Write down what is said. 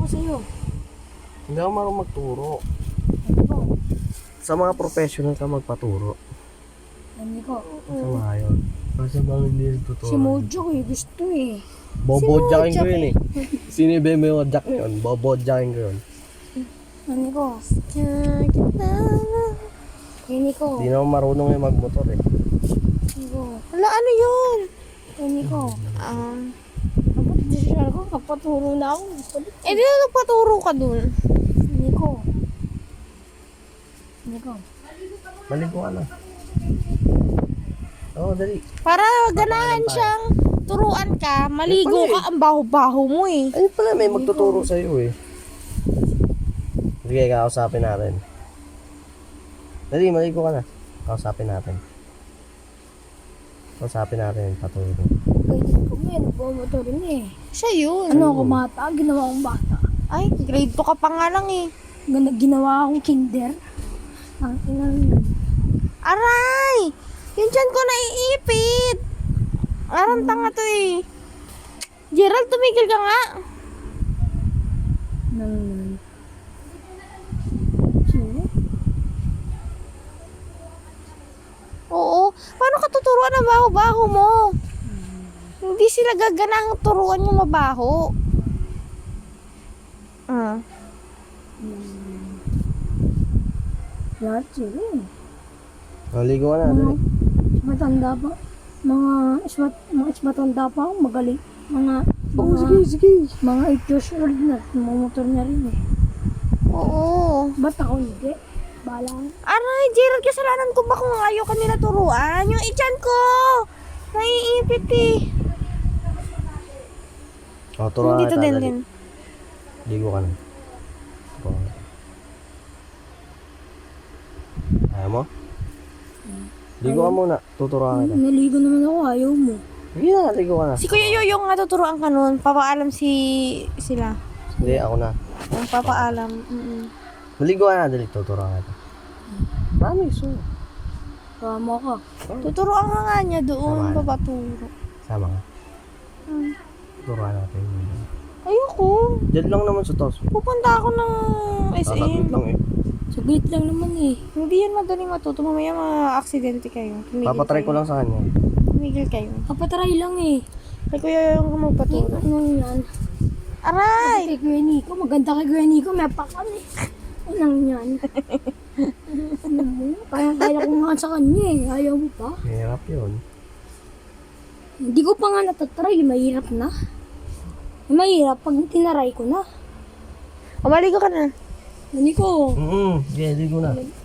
ko sa'yo. Hindi ako marunong magturo. Hindi ko. Sa mga professional ka magpaturo. Hindi ko. Sa yun. Kasi bang hindi nagtuturo. Si Mojo eh. Gusto eh. Bobodyakin ko yun eh. Sino yung Beme Jack yun? Bobodyakin ko yun. Hindi ko. Hindi ko. Hindi na ako marunong yung magmotor eh. Hindi ko. Wala, ano yun? Hindi ko. Ah. Desisyon ko, kapaturo na ako. eh, di na nagpaturo ka dun. Hindi ko. Hindi ko. Maligo ka na. Oo, dali. Para ganahan siyang turuan ka, maligo pala eh. ka, ang baho-baho mo eh. Ayun pala, may magtuturo sa iyo eh. Sige, kakausapin natin. Dali, maligo ka na. Kausapin natin. Kausapin natin yung paturo. Pwede ko nga. Nagmamotor rin eh. Siya yun. Ano ako bata? Ginawa akong bata. Ay, grade 2 ka pa nga lang eh. Gana- Ginawa akong kinder. Ang inang yun. Aray! Yung dyan ko naiipit. Arang tanga to eh. Gerald, tumigil ka nga. Nang... Sino? Oo. Paano ka tuturuan ng baho-baho mo? Hindi sila gaganahang turuan yung mabaho. Ah. Lahat sila eh. Maligo ka na, dali. Matanda pa. Mga ismat, mga ismatanda pa ako. Magaling. Mga... Oo, mga, sige, sige. Mga 8 years old na. Mamotor na rin eh. Oo. Ba't ako hindi? Bala. Aray, Gerald, kasalanan ko ba kung ayaw ka nila turuan? Yung itchan ko! Naiipit eh. O, turuan Dito din din. Ligo ka na. Turuan. Ayaw mo? Ligo ka muna. Tuturuan kita. Naligo naman ako. Ayaw mo. Sige na, ligo ka na. Si Kuya Yoyo nga tuturuan ka nun. Papaalam si sila. Hindi, ako na. Ang papaalam. Mm-mm. Maligo ka na, dali. Tuturuan kita. Promise, oh. Tama ka. Tuturuan ka nga niya doon. Papaturo. Sama ka. Hmm. Tuturuan natin. Ayoko. Diyan lang naman sa taas. Pupunta ako ng SM. lang eh. Saglit lang naman eh. Hindi yan madaling matuto. Mamaya ma-aksidente kayo. Tumigil Papatry ko kayo. lang sa kanya. Tumigil kayo. Kapatry lang eh. Kay Kuya ang magpaturo. Ano yan? Aray! Kay Kuya Nico. Maganda kay Kuya Nico. May pakan eh. Anong yan? mo? Kaya kaya ko nga sa kanya eh. Ayaw mo pa. Hirap yun. Hindi ko pa nga natatry. Mahirap na. Mahirap pag tinaray ko na. O, maligo ka na. Nico. Mm-mm. Sige, ligo na. Ah.